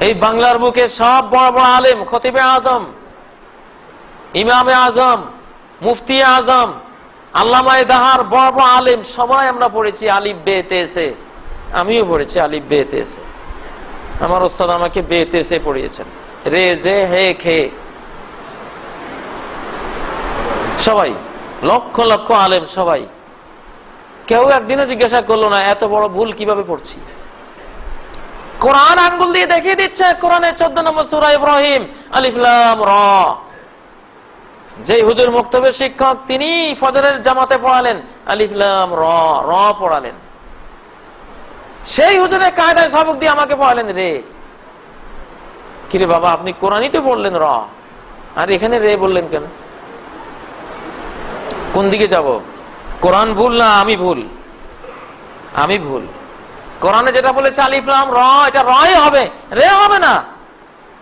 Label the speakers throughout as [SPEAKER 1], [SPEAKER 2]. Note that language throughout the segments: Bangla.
[SPEAKER 1] এই বাংলার বুকে সব বড় বড় আলেম, খতিবে আজম, ইমামে আজম, মুফতি আজম, আল্লামায় দাহার বড় বড় আলেম, সবাই আমরা পড়েছি আলিফ বেতে এসে। আমিও পড়েছি আলিফ বেতে এসে। আমার ওস্তাদ আমাকে বেতে এসে পড়িয়েছেন। রে জে হে, খে। সবাই, লক্ষ লক্ষ আলেম সবাই। কেউ একদিনও জিজ্ঞাসা করল না, এত বড় ভুল কীভাবে পড়ছি? কোরআন আঙ্গুল দিয়ে দেখিয়ে দিচ্ছে কোরআনের চোদ্দ নম্বর সুরা ইব্রাহিম আলিফলাম র। যে হুজুর মুক্তবের শিক্ষক, তিনি ফজরের জামাতে পড়ালেন আলিফলাম র র পড়ালেন। সেই হুজুরের কায়দায় সবক দিয়ে আমাকে পড়ালেন রে। কিরে বাবা, আপনি কোরআনই তো পড়লেন র। আর এখানে রে বললেন কেন? কোন দিকে যাব? কোরআন ভুল না আমি ভুল? আমি ভুল। কোরআনে যেটা বলেছে আলিফ আলিফলাম র, এটা রয় হবে, রে হবে না।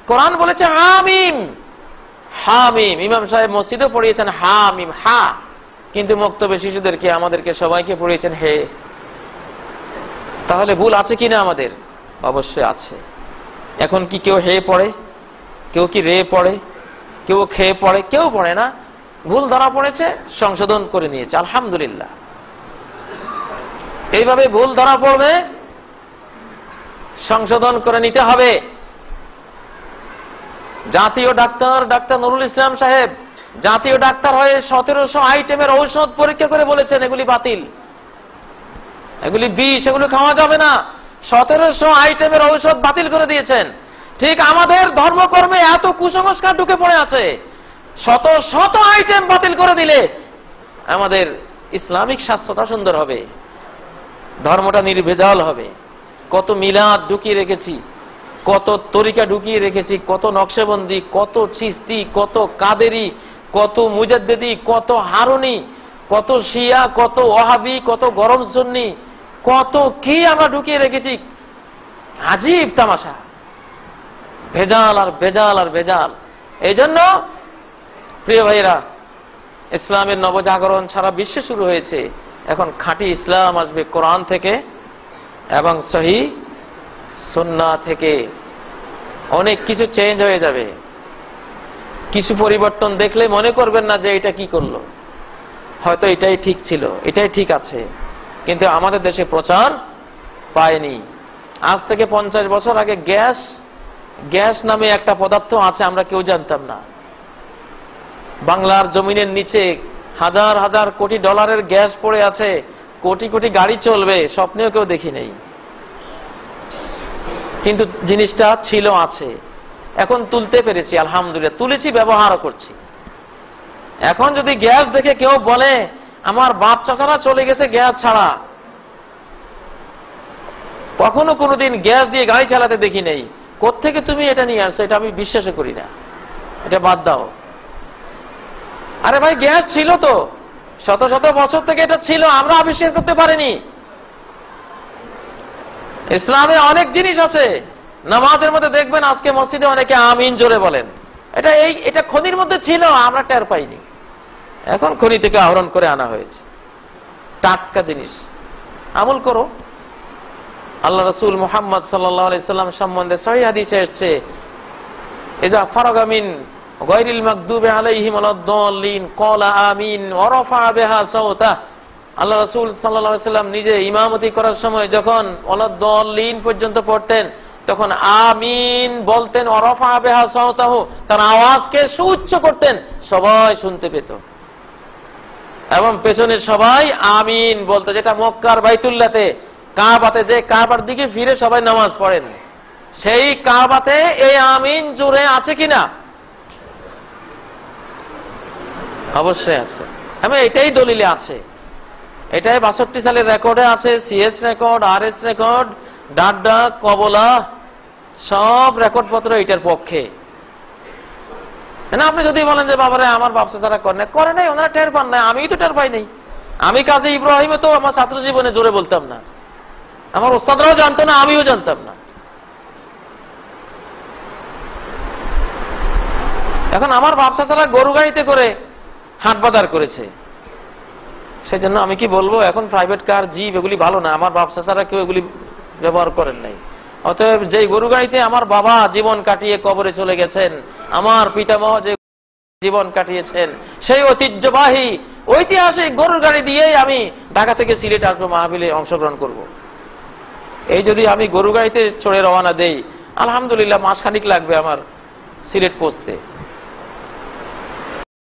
[SPEAKER 1] কোরআন বলেছে হামিম হামিম। ইমাম সাহেব মসজিদও পড়িয়েছেন হামিম, হা। কিন্তু মক্তবে শিশুদেরকে, আমাদেরকে সবাইকে পড়িয়েছেন হে। তাহলে ভুল আছে কিনা আমাদের? অবশ্যই আছে। এখন কি কেউ হে পড়ে? কেউ কি রে পড়ে? কেউ খেয়ে পড়ে? কেউ পড়ে না। ভুল ধরা পড়েছে, সংশোধন করে নিয়েছে। আলহামদুলিল্লাহ। এইভাবে ভুল ধরা পড়বে সংশোধন করে নিতে হবে। জাতীয় ডাক্তার ডাক্তার নুরুল ইসলাম সাহেব, জাতীয় ডাক্তার হয়ে সতেরোশো আইটেমের ঔষধ পরীক্ষা করে বলেছেন, এগুলি বাতিল। এগুলি বিষ, এগুলি খাওয়া যাবে না। সতেরোশো আইটেমের ঔষধ বাতিল করে দিয়েছেন। ঠিক আমাদের ধর্মকর্মে এত কুসংস্কার ঢুকে পড়ে আছে। শত শত আইটেম বাতিল করে দিলে আমাদের ইসলামিক স্বাস্থ্যটা সুন্দর হবে। ধর্মটা নির্ভেজাল হবে। কত মিলাদ ঢুকিয়ে রেখেছি, কত তরিকা ঢুকিয়ে রেখেছি, কত নকশাবন্দি, কত চিস্তি কত কাদেরি, কত মুজাদ্দেদি, কত হারুনি, কত শিয়া, কত ওহাবি কত গরম সন্নি, কত কি আমরা ঢুকিয়ে রেখেছি। আজীব তামাশা। ভেজাল আর ভেজাল আর ভেজাল। এই জন্য প্রিয় ভাইরা ইসলামের নবজাগরণ সারা বিশ্বে শুরু হয়েছে। এখন খাঁটি ইসলাম আসবে কোরআন থেকে। এবং সহি সন্না থেকে অনেক কিছু চেঞ্জ হয়ে যাবে। কিছু পরিবর্তন দেখলে মনে করবেন না যে এটা কি করল। হয়তো এটাই ঠিক ছিল, এটাই ঠিক আছে। কিন্তু আমাদের দেশে প্রচার পায়নি। আজ থেকে পঞ্চাশ বছর আগে গ্যাস গ্যাস নামে একটা পদার্থ আছে, আমরা কেউ জানতাম না। বাংলার জমিনের নিচে হাজার হাজার কোটি ডলারের গ্যাস পড়ে আছে। কোটি কোটি গাড়ি চলবে, স্বপ্নেও কেউ দেখি নেই। কিন্তু জিনিসটা ছিল, আছে। এখন তুলতে পেরেছি, আলহামদুলিল্লাহ। তুলেছি, ব্যবহারও করছি। এখন যদি গ্যাস দেখে কেউ বলে, আমার বাপ চাচারা চলে গেছে গ্যাস ছাড়া। কখনো কোনোদিন গ্যাস দিয়ে গাড়ি চালাতে দেখি নেই। কোথেকে তুমি এটা নিয়ে আসছো? এটা আমি বিশ্বাস করি না। এটা বাদ দাও। আরে ভাই, গ্যাস ছিল তো। শত শত বছর থেকে এটা ছিল, আমরা আবিষ্কার করতে পারিনি। ইসলামে অনেক জিনিস আছে। নামাজের মধ্যে দেখবেন আজকে মসজিদে অনেকে আমিন জোরে বলেন। এটা এই, এটা খনির মধ্যে ছিল, আমরা টের পাইনি। এখন খনি থেকে আহরণ করে আনা হয়েছে। টাটকা জিনিস। আমল করো। আল্লাহ রসুল মোহাম্মদ সাল্লাম সম্বন্ধে সহি হাদিসে এসছে এজা ফারাগামিন সাওতা আল্লাহ রাসূল সাল্লাম নিজে ইমামতি করার সময় যখন পর্যন্ত পড়তেন, তখন আমিন বলতেন, ওয়া রাফা বিহা সাওতাহু তার আওয়াজকে করতেন, সবাই শুনতে পেত। এবং পেছনে সবাই আমিন বলতো, যেটা মক্কার বাইতুল্লাতে, কাবাতে যে কাবার দিকে ফিরে সবাই নামাজ পড়েন। সেই কাবাতে এই আমিন জুড়ে আছে কিনা? অবশ্যই আছে। আমি এটাই দলিলে আছে। এটাই বাষট্টি সালের রেকর্ডে আছে CS record R S record, ডাড্ডা, কবলা, সব রেকর্ড পত্র এটার পক্ষে। আপনি যদি বলেন যে, বাবারে, আমার ব্যবসা ছাড়া করে করে নাই, ওনারা টের পান না আমি তো টের পাই নাই। আমি কাজে ইব্রাহিমে তো আমার ছাত্র জীবনে জোরে বলতাম না। আমার ওস্তাদরাও জানতো না, আমিও জানতাম না। এখন আমার ব্যবসা ছাড়া গরু গাড়িতে করে হাট বাজার করেছে। সেই জন্য আমি কি বলব, এখন প্রাইভেট কার জিপ এগুলি ভালো না। আমার ব্যবসা ছাড়া কেউ এগুলি ব্যবহার করেন নাই। অতএব যেই গরু গাড়িতে আমার বাবা জীবন কাটিয়ে কবরে চলে গেছেন, আমার পিতামহ যে জীবন কাটিয়েছেন, সেই ঐতিহ্যবাহী, ঐতিহাসিক গরুর গাড়ি দিয়েই আমি ঢাকা থেকে সিলেট আসব, মাহবিলে অংশগ্রহণ করব। এই যদি আমি গরু গাড়িতে চড়ে রওনা দেই, আলহামদুলিল্লাহ, মাসখানিক লাগবে আমার সিলেট পৌঁছতে।